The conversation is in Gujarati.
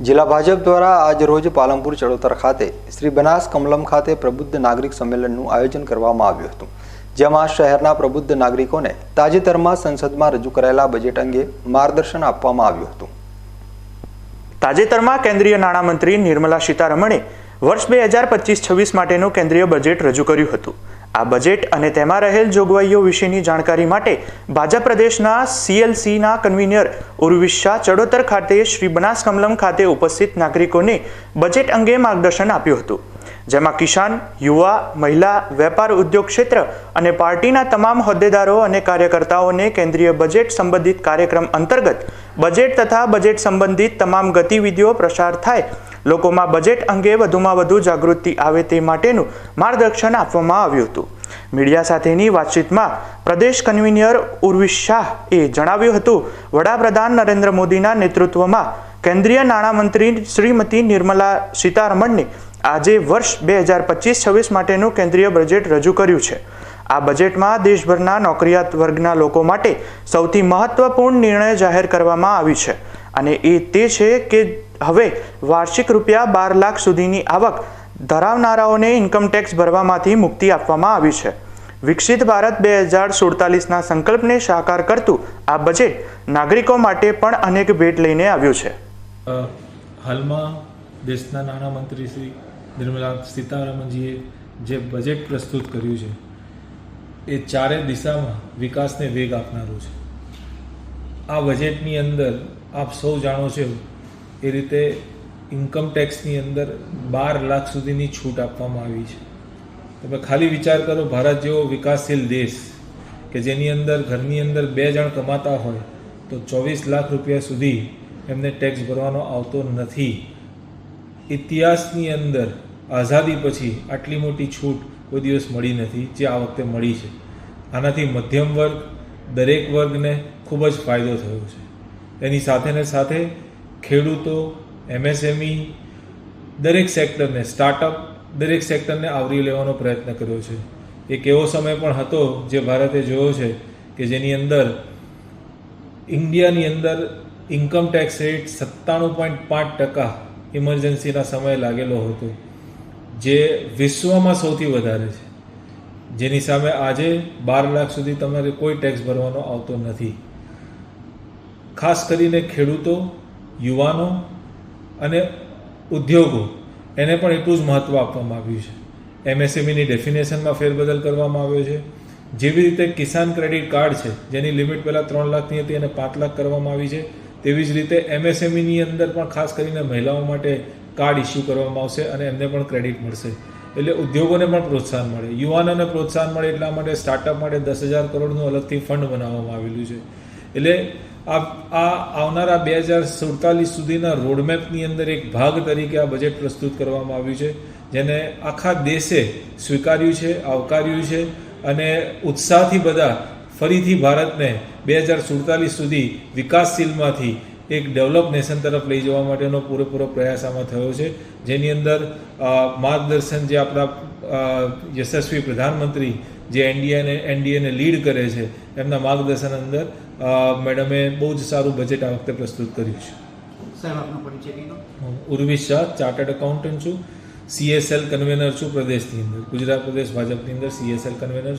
જિલ્લા ભાજપ દ્વારા આજ રોજ પાલનપુર ચડોતર ખાતે શ્રી બનાસ કમલમ ખાતે પ્રબુદ્ધ નાગરિક સંમેલનનું આયોજન કરવામાં આવ્યું હતું. જેમાં શહેરના પ્રબુદ્ધ નાગરિકોને તાજેતરમાં સંસદમાં રજૂ કરાયેલા બજેટ અંગે માર્ગદર્શન આપવામાં આવ્યું હતું. તાજેતરમાં કેન્દ્રીય નાણામંત્રી નિર્મલા સીતારમણે વર્ષ બે હજાર પચીસ છવ્વીસ માટેનું કેન્દ્રીય બજેટ રજૂ કર્યું હતું. આ બજેટ અને તેમાં રહેલ જોગવાઈઓ વિશેની જાણકારી માટે ભાજપ પ્રદેશના સીએલસીના કન્વીનર ઉર્વિશ શાહ ચડોતર ખાતે શ્રી બનાસ કમલમ ખાતે ઉપસ્થિત નાગરિકોને બજેટ અંગે માર્ગદર્શન આપ્યું હતું. જેમાં કિસાન, યુવા, મહિલા, વેપાર ઉદ્યોગ ક્ષેત્ર અને પાર્ટીના તમામ હોદ્દેદારો અને કાર્યકર્તાઓને કેન્દ્રીય બજેટ સંબંધિત કાર્યક્રમ અંતર્ગત બજેટ તથા બજેટ સંબંધિત તમામ ગતિવિધિઓ પ્રસાર થાય. લોકોમાં બજેટ અંગે વધુમાં વધુ જાગૃતિ આવે તે માટેનું માર્ગદર્શન આપવામાં આવ્યું હતું. મીડિયા સાથેની વાતચીતમાં પ્રદેશ કન્વીનર ઉર્વિશ શાહે જણાવ્યું હતું, વડાપ્રધાન નરેન્દ્ર મોદીના નેતૃત્વમાં કેન્દ્રીય નાણામંત્રી શ્રીમતી નિર્મલા સીતારમણને આજે વર્ષ બે હજાર પચીસ છવ્વીસ માટેનું કેન્દ્રીય બજેટ રજૂ કર્યું છે. આ બજેટમાં દેશભરના નોકરિયાત વર્ગના લોકો માટે સૌથી મહત્વપૂર્ણ નિર્ણય જાહેર કરવામાં આવી છે. અને એ તે છે કે હવે વાર્ષિક રૂપિયા બાર લાખ સુધીની આવક ધરાવનારાઓને ઇન્કમ ટેક્સ ભરવામાંથી મુક્તિ આપવામાં આવી છે. વિકસિત ભારત બે હજાર સુડતાલીસના સંકલ્પને સાકાર કરતું આ બજેટ નાગરિકો માટે પણ અનેક ભેટ લઈને આવ્યું છે. હાલમાં દેશના નાણામંત્રી શ્રી નિર્મલા સીતારામનજીએ જે બજેટ પ્રસ્તુત કર્યું છે, એ ચારે દિશામાં વિકાસને વેગ આપનારું છે. આ બજેટની અંદર આપ સૌ જાણો છો એ રીતે ઇન્કમ ટેક્સની અંદર બાર લાખ સુધીની છૂટ આપવામાં આવી છે. તમે ખાલી વિચાર કરો, ભારત જેવો વિકાસશીલ દેશ કે જેની અંદર, ઘરની અંદર બે જણ કમાતા હોય, તો ચોવીસ લાખ રૂપિયા સુધી એમને ટેક્સ ભરવાનો આવતો નથી. ઇતિહાસની અંદર આઝાદી પછી આટલી મોટી છૂટ કોઈ દિવસ મળી નથી, જે આ વખતે મળી છે. આનાથી મધ્યમ વર્ગ, દરેક વર્ગને ખૂબ જ ફાયદો થયો છે. એની સાથેને સાથે ખેડૂતો, એમએસએમઈ, દરેક સેક્ટરને, સ્ટાર્ટઅપ દરેક સેક્ટરને આવરી લેવાનો પ્રયત્ન કર્યો છે. એક એવો સમય પણ હતો જે ભારતે જોયો છે કે જેની અંદર ઇન્ડિયાની અંદર ઇન્કમ ટેક્સ રેટ સત્તાણું પોઈન્ટ પાંચ ટકા ઇમરજન્સીના સમયે લાગેલો હતો, જે વિશ્વમાં સૌથી વધારે છે. જેની સામે આજે બાર લાખ સુધી તમારે કોઈ ટેક્સ ભરવાનો આવતો નથી. ખાસ કરીને ખેડૂતો, યુવાનો અને ઉદ્યોગો, એને પણ એટલું જ મહત્ત્વ આપવામાં આવ્યું છે. એમએસએમઈની ડેફિનેશનમાં ફેરબદલ કરવામાં આવ્યો છે. જેવી રીતે કિસાન ક્રેડિટ કાર્ડ છે, જેની લિમિટ પહેલાં ત્રણ લાખની હતી અને પાંચ લાખ કરવામાં આવી છે. તેવી જ રીતે એમએસએમઈની અંદર પણ ખાસ કરીને મહિલાઓ માટે કાર્ડ ઇસ્યુ કરવામાં આવશે અને એમને પણ ક્રેડિટ મળશે. એટલે ઉદ્યોગોને પણ પ્રોત્સાહન મળે. યુવાનોને પ્રોત્સાહન મળે એટલા માટે સ્ટાર્ટઅપ માટે દસ હજાર કરોડનું અલગથી ફંડ બનાવવામાં આવેલું છે. એટલે આ આ આવનારા બે હજાર સુડતાલીસ સુધીના રોડમેપની અંદર એક ભાગ તરીકે આ બજેટ પ્રસ્તુત કરવામાં આવ્યું છે, જેને આખા દેશે સ્વીકાર્યું છે, આવકાર્યું છે અને ઉત્સાહથી બધા ફરીથી ભારતને બે હજાર સુડતાલીસ સુધી વિકાસશીલમાંથી એક ડેવલપ નેશન તરફ લઈ જવા માટેનો પૂરેપૂરો પ્રયાસ આમાં થયો છે. જેની અંદર માર્ગદર્શન જે આપણા યશસ્વી પ્રધાનમંત્રી જે એનડીએને એનડીએને લીડ કરે છે એમના માર્ગદર્શન અંદર મેડમે બહુ જ સારું બજેટ આ વખતે પ્રસ્તુત કર્યું છે. ઉર્વિશ શાહ ચાર્ટર્ડ એકાઉન્ટન્ટ છું. સીએસએલ કન્વેનર છું પ્રદેશની અંદર. ગુજરાત પ્રદેશ ભાજપની અંદર સીએસએલ કન્વેનર